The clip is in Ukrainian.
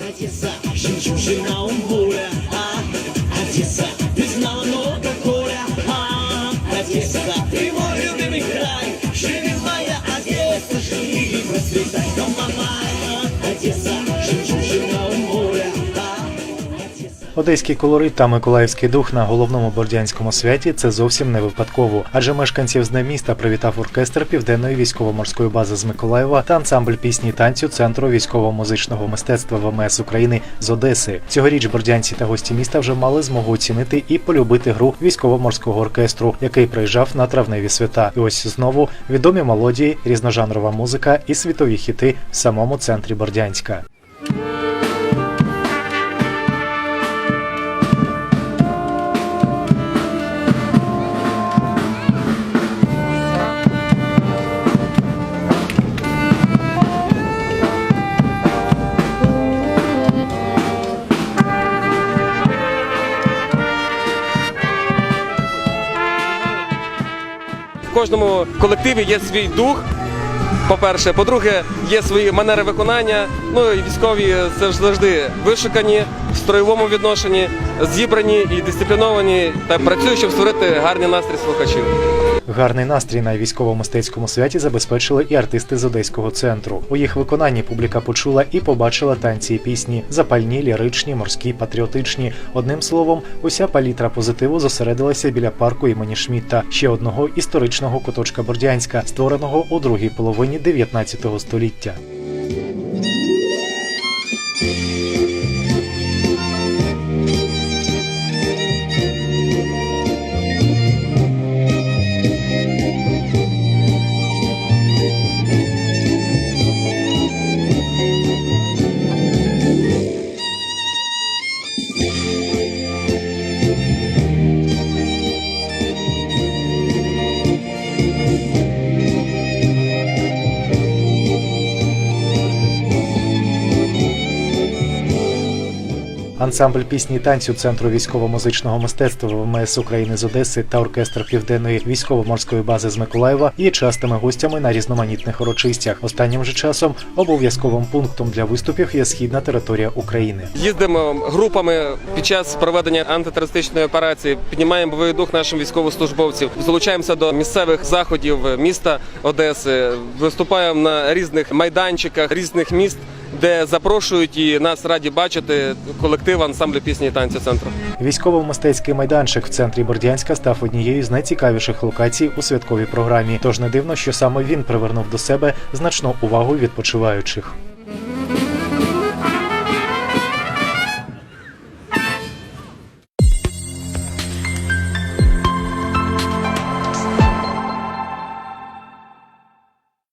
Одесса, жемчужина у моря. А, Одесса, ты знала много горя. А, Одесса, ты мой любимый край. Живи моя Одесса, живи, процветай, Одеський колорит та миколаївський дух на головному бордянському святі це зовсім не випадково, адже мешканців з дня міста привітав оркестр південної військово-морської бази з Миколаєва та ансамбль пісні танцю Центру військово-музичного мистецтва ВМС України з Одеси. Цьогоріч бордянці та гості міста вже мали змогу оцінити і полюбити гру військово-морського оркестру, який приїжджав на травневі свята. І ось знову відомі мелодії, різножанрова музика і світові хіти в самому центрі Бордянська. В кожному колективі є свій дух. По-перше, по-друге, є свої манери виконання. Ну і військові це завжди вишукані в строєвому відношенні, зібрані і дисципліновані та працюють, щоб створити гарний настрій слухачів. Гарний настрій на військово-мистецькому святі забезпечили і артисти з одеського центру. У їх виконанні публіка почула і побачила танці і пісні запальні, ліричні, морські, патріотичні. Одним словом, уся палітра позитиву зосередилася біля парку імені Шмітта, ще одного історичного куточка Бордянська, створеного у другій половині 19 століття. Ансамбль пісні і танцю Центру військово-музичного мистецтва ВМС України з Одеси та оркестр Південної військово-морської бази з Миколаєва є частими гостями на різноманітних урочистях. Останнім же часом обов'язковим пунктом для виступів є східна територія України. Їздимо групами під час проведення антитерористичної операції, піднімаємо бойовий дух нашим військовослужбовців, залучаємося до місцевих заходів міста Одеси, виступаємо на різних майданчиках різних міст, де запрошують і нас раді бачити колектив ансамблю пісні і танцю центру. Військово-мистецький майданчик в центрі Бордянська став однією з найцікавіших локацій у святковій програмі. Тож не дивно, що саме він привернув до себе значну увагу відпочиваючих.